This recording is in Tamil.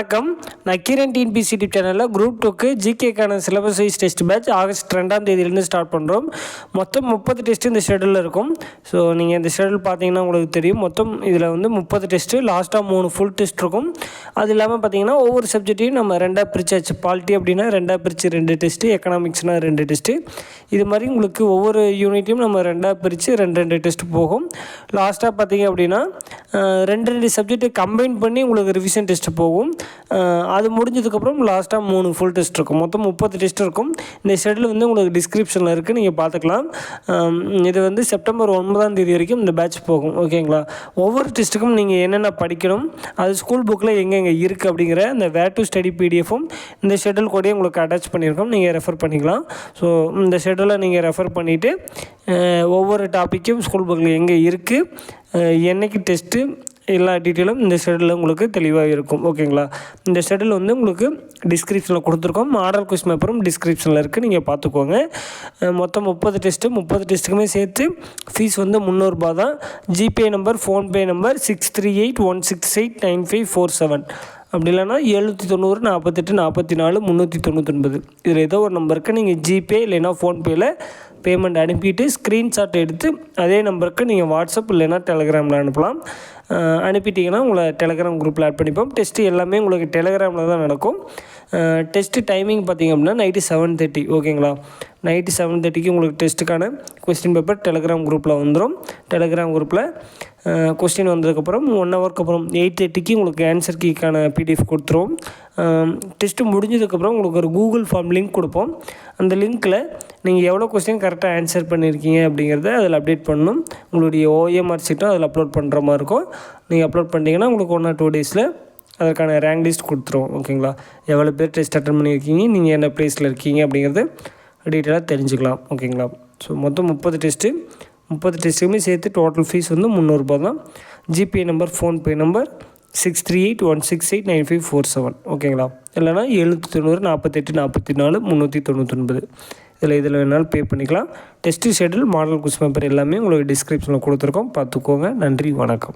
வணக்கம். நான் கிரண் டிஎன்பிசி யூடியூப் சேனலில் குரூப் டூக்கு ஜிகேக்கான syllabus wise test batch August ரெண்டாம் தேதியிலேருந்து ஸ்டார்ட் பண்ணுறோம் மொத்தம் முப்பது டெஸ்ட் இந்த ஷெடியூலில் இருக்கும். ஸோ நீங்கள் இந்த ஷெடியூல் பார்த்தீங்கன்னா உங்களுக்கு தெரியும். மொத்தம் இதில் வந்து முப்பது டெஸ்ட்டு லாஸ்ட்டாக மூணு ஃபுல் டெஸ்ட் இருக்கும். அது இல்லாமல் பார்த்தீங்கன்னா ஒவ்வொரு சப்ஜெக்ட்டையும் நம்ம ரெண்டாக பிரிச்சாச்சு பாலிட்டி அப்படின்னா ரெண்டாக பிரித்து ரெண்டு டெஸ்ட்டு எக்கனாமிக்ஸ்னால் ரெண்டு டெஸ்ட்டு இது மாதிரி உங்களுக்கு ஒவ்வொரு யூனிட்டையும் நம்ம ரெண்டாக பிரித்து ரெண்டு ரெண்டு டெஸ்ட் போகும். லாஸ்ட்டாக பார்த்தீங்க அப்படின்னா ரெண்டு ரெண்டு சப்ஜெக்ட்டு கம்பைன் பண்ணி உங்களுக்கு ரிவிஷன் டெஸ்ட் போகும். அது முடிஞ்சதுக்கப்புறம் லாஸ்ட்டாக மூணு ஃபுல் டெஸ்ட் இருக்கும். மொத்தம் முப்பது டெஸ்ட் இருக்கும். இந்த ஷெடியூல் வந்து உங்களுக்கு டிஸ்கிரிப்ஷனில் இருக்குது நீங்கள் பார்த்துக்கலாம். இது வந்து செப்டம்பர் ஒன்பதாம் தேதி வரைக்கும் இந்த பேட்ச் போகும். ஓகேங்களா ஒவ்வொரு டெஸ்ட்டுக்கும் நீங்கள் என்னென்ன படிக்கணும் அது ஸ்கூல் புக்கில் எங்கெங்கே இருக்குது அப்படிங்கிற இந்த வேர் டு ஸ்டடி பிடிஎஃபும் இந்த ஷெடியூல் கூடயே உங்களுக்கு அட்டாச் பண்ணியிருக்கோம். நீங்கள் ரெஃபர் பண்ணிக்கலாம். ஸோ இந்த ஷெடியூலை நீங்கள் ரெஃபர் பண்ணிவிட்டு ஒவ்வொரு டாப்பிக்கும் ஸ்கூல் புக்கில் எங்கே இருக்குது என்னைக்கு டெஸ்ட்டு எல்லா டீட்டெயிலும் இந்த ஷெடியூலில் உங்களுக்கு தெளிவாக இருக்கும். ஓகேங்களா இந்த ஷெடியூல் வந்து உங்களுக்கு டிஸ்கிரிப்ஷனில் கொடுத்துருக்கோம். மாடல் கொஸ்டின் பேப்பரும் டிஸ்கிரிப்ஷனில் இருக்குது நீங்கள் பார்த்துக்கோங்க மொத்தம் முப்பது டெஸ்ட்டு முப்பது டெஸ்ட்டுக்குமே சேர்த்து ஃபீஸ் வந்து முந்நூறுரூபா தான். GPay number PhonePe number six three eight one six eight nine five four seven அப்படி இல்லைன்னா எழுநூற்றி தொண்ணூறு நாற்பத்தெட்டு நாற்பத்தி நாலு முந்நூற்றி தொண்ணூத்தொன்பது. இதில் ஏதோ ஒரு நம்பருக்கு நீங்கள் ஜிபே இல்லைன்னா ஃபோன்பேயில் பேமெண்ட் அனுப்பிட்டு ஸ்க்ரீன்ஷாட் எடுத்து அதே நம்பருக்கு நீங்கள் வாட்ஸ்அப் இல்லைனா டெலகிராமில் அனுப்பலாம். அனுப்பிட்டீங்கன்னா உங்களை டெலகிராம் குரூப்பில் ஆட் பண்ணிப்போம். டெஸ்ட்டு எல்லாமே உங்களுக்கு டெலகிராமில் தான் நடக்கும். டெஸ்ட்டு டைமிங் பார்த்தீங்க அப்படின்னா நைட்டு செவன் தேர்ட்டி ஓகேங்களா நைட்டு செவன் தேர்ட்டிக்கு உங்களுக்கு டெஸ்ட்டுக்கான கொஸ்டின் பேப்பர் டெலகிராம் குரூப்பில் வந்துடும் டெலகிராம் குரூப்பில் கொஸ்டின் வந்ததுக்கப்புறம் ஒன் ஹவருக்கு அப்புறம் எயிட் தேர்ட்டிக்கு உங்களுக்கு ஆன்சர் கீக்கான பிடிஎஃப் கொடுத்துருவோம் டெஸ்ட்டு முடிஞ்சதுக்கப்புறம் உங்களுக்கு ஒரு கூகுள் ஃபார்ம் லிங்க் கொடுப்போம். அந்த லிங்க்கில் நீங்கள் எவ்வளோ கொஸ்டின் கரெக்டாக ஆன்சர் பண்ணியிருக்கீங்க அப்படிங்கிறத அதில் அப்டேட் பண்ணணும். உங்களுடைய ஓஎம்ஆர் சீட்டும் அதில் அப்லோட் பண்ணுற மாதிரி இருக்கும். நீங்கள் அப்லோட் பண்ணிட்டீங்கன்னா உங்களுக்கு ஒன் ஆர் டூ டேஸில் அதற்கான ரேங்க் லிஸ்ட் கொடுத்துருவோம் ஓகேங்களா எவ்வளோ பேர் டெஸ்ட் அட்டன் பண்ணியிருக்கீங்க நீங்கள் என்ன ப்ளேஸில் இருக்கீங்க அப்படிங்கிறது டீட்டெயிலாக தெரிஞ்சுக்கலாம். ஓகேங்களா ஸோ மொத்தம் முப்பது டெஸ்ட்டு முப்பது டெஸ்ட்டுக்குமே சேர்த்து டோட்டல் ஃபீஸ் வந்து முந்நூறுரூபா தான். GPay number PhonePe number six three eight one six eight nine five four seven ஓகேங்களா இல்லைனா எழுநூற்றி தொண்ணூறு நாற்பத்தெட்டு நாற்பத்தி நாலு முந்நூற்றி தொண்ணூத்தொன்பது. இதில் இதில் வேணாலும் பே பண்ணிக்கலாம். Test schedule model quiz paper எல்லாமே உங்களுக்கு டிஸ்கிரிப்ஷனில் கொடுத்துருக்கோம். பார்த்துக்கோங்க. நன்றி வணக்கம்.